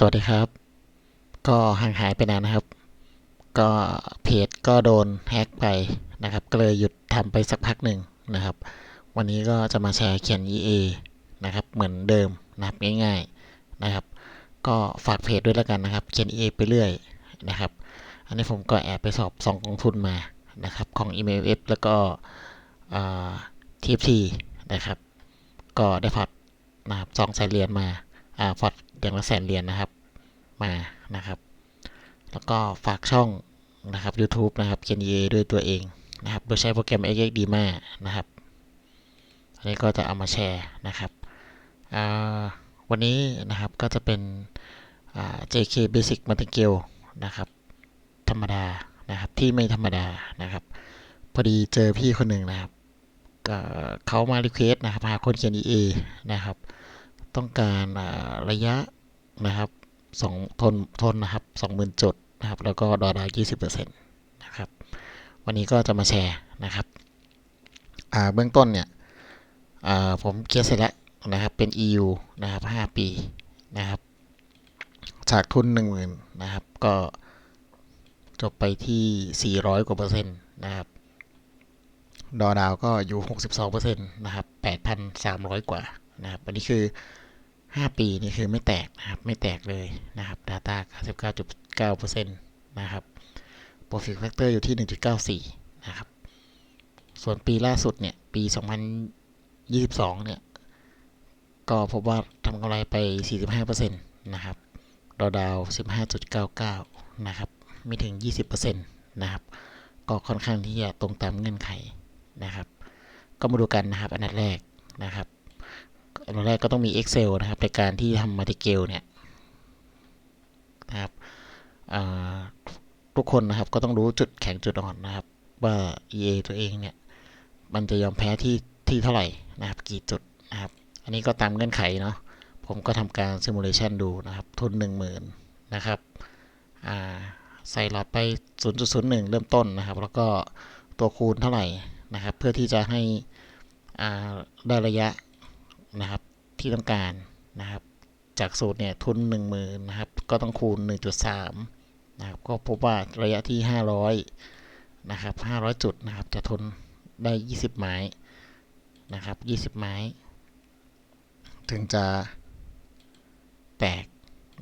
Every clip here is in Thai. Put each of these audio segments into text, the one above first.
สวัสดีครับ ก็ห่างหายไปนานนะครับ ก็เพจก็โดนแฮ็กไปนะครับ ก็เลยหยุดทำไปสักพักหนึ่งนะครับ วันนี้ก็จะมาแชร์เขียน EA นะครับ เหมือนเดิมนะครับง่ายๆนะครับ ก็ฝากเพจด้วยแล้วกันนะครับ เขียน EA ไปเรื่อยนะครับ อันนี้ผมก็แอบไปสอบสองกองทุนมานะครับ ของ MLF แล้วก็อ่า TFT นะครับ ก็ได้พอร์ตนะครับสองแสนเรียญมา พอร์ตอย่างละแสนเหรียญนะครับ มานะครับ แล้วก็ฝากช่องนะครับ YouTube นะครับ Ken EA ด้วยตัวเองนะครับ โดยใช้โปรแกรม XXD มานะครับ อันนี้ก็จะเอามาแชร์นะครับอ่าวันนี้นะครับก็จะเป็นอ่า JK Basic Martingale นะครับ ธรรมดานะครับที่ไม่ธรรมดานะครับ พอดีเจอพี่คนหนึ่งนะครับเขามารีเควสนะครับหาคนเขียน EA นะครับ ต้องการระยะนะครับสองทนทนนะครับสองหมื่นจุดนะครับ แล้วก็ดอลลาร์ยี่สิบเปอร์เซ็นต์นะครับ วันนี้ก็จะมาแชร์นะครับเบื้องต้นเนี่ยผมเคลียร์เสร็จแล้วนะครับ เป็น EU นะครับห้าปีนะครับ จากทุนหนึ่งหมื่นนะครับ ก็จบไปที่ 400 กว่าเปอร์เซ็นต์นะครับ ดอดาวก็อยู่ 62เปอร์เซ็นต์นะครับ 8,300 กว่านะครับ อันนี้คือ 5 ปีนี่คือไม่แตกนะครับไม่แตกเลยนะครับ Data 99.9%นะครับ Profit Factor อยู่ที่ 1.94 นะครับ ส่วนปีล่าสุดเนี่ยปี 2022 เนี่ย ก็พบว่าทำกำไรไป 45%นะครับดาวดาว 15.99 นะครับ ไม่ถึง 20%นะครับ ก็ค่อนข้างที่จะตรงตามเงื่อนไขนะครับ ก็มาดูกันนะครับ อันดับแรกนะครับ อันแรกก็ต้องมี Excel นะครับในการที่ทำมาติเกลเนี่ยนะครับทุกคนนะครับก็ต้องรู้จุดแข็งจุดอ่อนนะครับ ว่า EA ตัวเองเนี่ย มันจะยอมแพ้ที่ที่เท่าไหร่นะครับ กี่จุดนะครับ อันนี้ก็ตามเงื่อนไขเนาะผมก็ทำการซิมูเลชันดูนะครับ ทุน 10,000 นะครับอ่าใส่หลอดไป 0.01 เริ่มต้นนะครับ แล้วก็ตัวคูณเท่าไหร่นะครับ เพื่อที่จะให้ได้ระยะ นะครับที่ต้องการนะครับ จากสูตรเนี่ยทุน 1 0,000นะครับก็ต้องคูณ 1.3นะครับก็พบว่าระยะที่ 500นะครับ500 จุดนะครับจะทนได้ 20 ไม้นะครับ 20 ไม้ ถึงจะแตก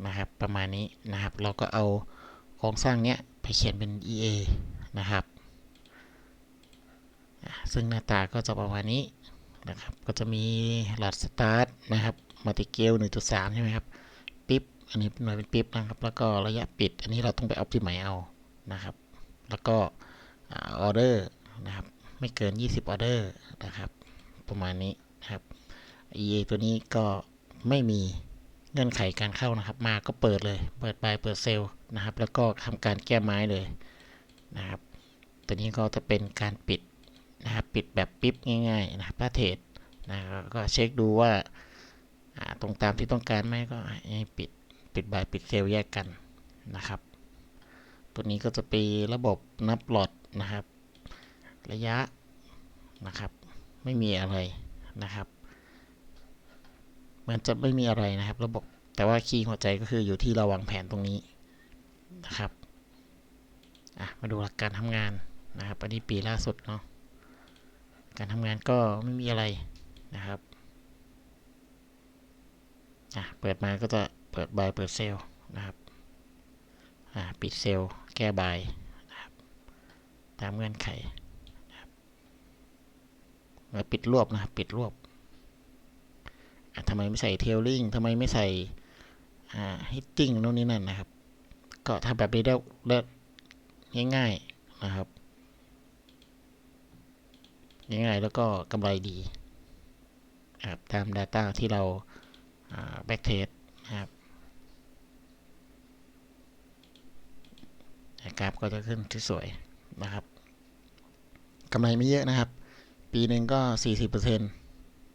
นะครับประมาณนี้นะครับ เราก็เอาโครงสร้างเนี้ยไปเขียนเป็น EA นะครับ ซึ่งหน้าตาก็จะประมาณนี้ นะครับ ก็จะมีหลอดสตาร์ทนะครับมัลติเกล1.3 ใช่ไหมครับ ปิ๊บ อันนี้หน่วยเป็นปิ๊บนะครับ แล้วก็ระยะปิด อันนี้เราต้องไปออ t ติ i z e เอานะครับ แล้วก็ออเดอร์นะครับ ไม่เกิน 20 ออเดอร์นะครับ ประมาณนี้นะครับ EA ตัวนี้ก็ไม่มีเงื่อนไขการเข้านะครับ มาก็เปิดเลย เปิดบายเปิดเซลล์นะครับ แล้วก็ทำการแก้ไม้เลยนะครับ ตัวนี้ก็จะเป็นการปิด นะครับปิดแบบปิ๊บง่ายๆนะครับถ้าเทรดนะก็เช็คดูว่าตรงตามที่ต้องการไหมก็ให้ปิดปิดบายปิดเซลล์แยกกันนะครับ ตัวนี้ก็จะเป็นระบบนับหลอดนะครับ ระยะนะครับ ไม่มีอะไรนะครับเหมือนจะไม่มีอะไรนะครับ ระบบแต่ว่าคีย์หัวใจก็คืออยู่ที่ราวางแผนตรงนี้นะครับมาดูหลักการทำงานนะครับอันนี้ปีล่าสุดเนาะ การทำงานก็ไม่มีอะไรนะครับอะเปิดมาก็จะเปิดบายเปิดเซลนะครับอ่าปิดเซลแก้บายนะครับตามเงื่อนไขนะครับปิดรวบนะครับปิดรวบอะทำไมไม่ใส่เทลลิงทำไมไม่ใส่อ่าฮิตติ้งโน่นนี่นั่นนะครับ ก็ทำแบบนี้ได้ได้ง่ายๆนะครับ ง่ายๆแล้วก็กำไรดีครับตาม Data ที่เราแบ็กเทสนะครับกราฟก็จะขึ้นที่สวยนะครับกำไรไม่เยอะนะครับ ปีหนึ่งก็ 40%น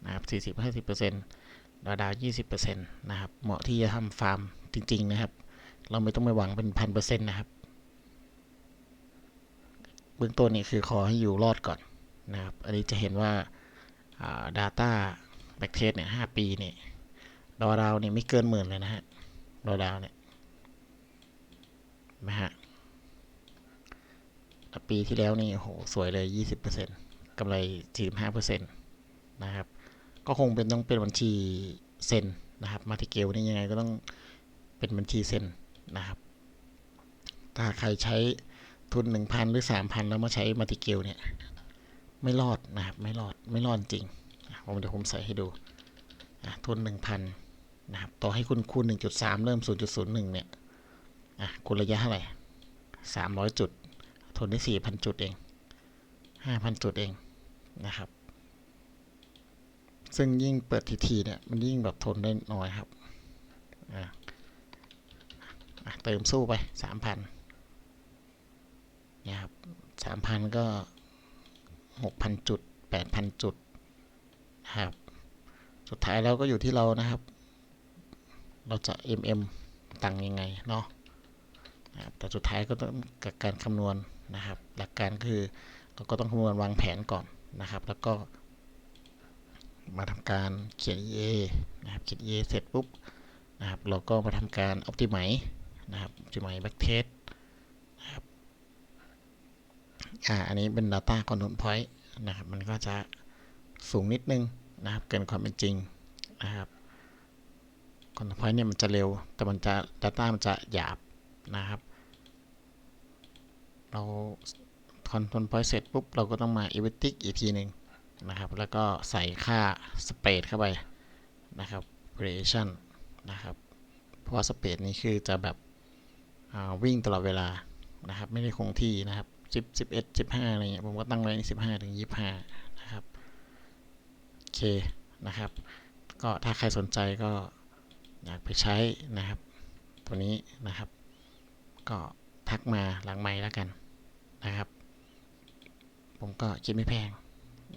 ะครับ40-50%ดาวดาว20%นะครับ เหมาะที่จะทำฟาร์มจริง ๆ นะครับ เราไม่ต้องไปหวังเป็นพันเปอร์เซ็นต์นะครับ เบื้องต้นนี่คือขอให้อยู่รอดก่อน นะครับ อันนี้จะเห็นว่า Data Backtest เนี่ย 5 ปีเนี่ยดอดาวเนี่ยไม่เกินหมื่นเลยนะฮะดาวเนี่ยนไหมฮะปีที่แล้วนี่โหสวยเลยยี่สิบเปอร์เซ็นต์กำไรสี่สิบห้าเปอร์เซ็นต์นะครับ ก็คงเป็นต้องเป็นบัญชีเซ็นนะครับ มาติเกลนี่ยังไงก็ต้องเป็นบัญชีเซ็นนะครับ ถ้าใครใช้ทุนหนึ่งพันหรือสามพันแล้วมาใช้มาติเกลเนี่ย ไม่รอดนะครับไม่รอดไม่รอดจริงผมเดี๋ยวผมใส่ให้ดูทุนหนึ่งพันนะครับต่อให้คุณคูณหนึ่งจุดสามเริ่มศูนย์จุดศูนย์หนึ่งเนี่ยอะคูณระยะเท่าไหร่สามร้อยจุดทุนได้สี่พันจุดเองห้าพันจุดเองนะครับ ซึ่งยิ่งเปิดทีๆเนี่ย มันยิ่งแบบทนได้น้อยครับอะเติมสู้ไปสามพันเนี่ยครับสามพันก็ หกพันจุดแปดพันจุดนะครับสุดท้ายแล้วก็อยู่ที่เรานะครับ เราจะ MM ตังยังไงเนาะนะครับแต่สุดท้ายก็ต้องกับการคำนวณนะครับ หลักการคือเราก็ต้องคำนวณวางแผนก่อนนะครับ แล้วก็ มาทำการเขียน EA นะครับเขียน EA เสร็จปุ๊บนะครับ เราก็มาทำการ Optimize นะครับ Optimize Backtest นะครับ อ่าอันนี้เป็น Data Control Point นะครับมันก็จะสูงนิดนึงนะครับเกินความเป็นจริงนะครับ Control Point เนี่ยมันจะเร็ว แต่มันจะ Data มันจะหยาบนะครับ เรา Control Point เสร็จปุ๊บ เราก็ต้องมา e v e t i c อีกทีหนึ่งนะครับ แล้วก็ใส่ค่าสเปรดเข้าไปนะครับ variation นะครับ เพราะว่าสเปรดนี้คือจะแบบวิ่งตลอดเวลานะครับ ไม่ได้คงที่นะครับ 10 11 15อะไรเงี้ยผมก็ตั้งไว้15ถึง25นะครับโอเคนะครับ ก็ถ้าใครสนใจก็อยากไปใช้นะครับ ตัวนี้นะครับ ก็ทักมาหลังไม้แล้วกันนะครับ ผมก็คิดไม่แพง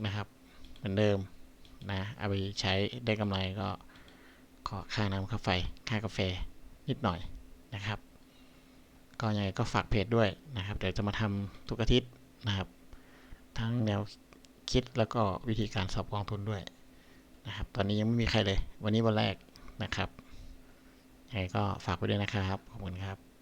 นะครับเหมือนเดิมนะเอาไปใช้ได้กำไรก็ขอค่าน้ำค่าไฟค่ากาแฟนิดหน่อยนะครับ ก็ยังไงก็ฝากเพจด้วยนะครับเดี๋ยวจะมาทำทุกอาทิตย์นะครับ ทั้งแนวคิดแล้วก็วิธีการสอบกองทุนด้วยนะครับ ตอนนี้ยังไม่มีใครเลย วันนี้วันแรกนะครับยังไงก็ฝากไว้ด้วยนะครับ ขอบคุณครับ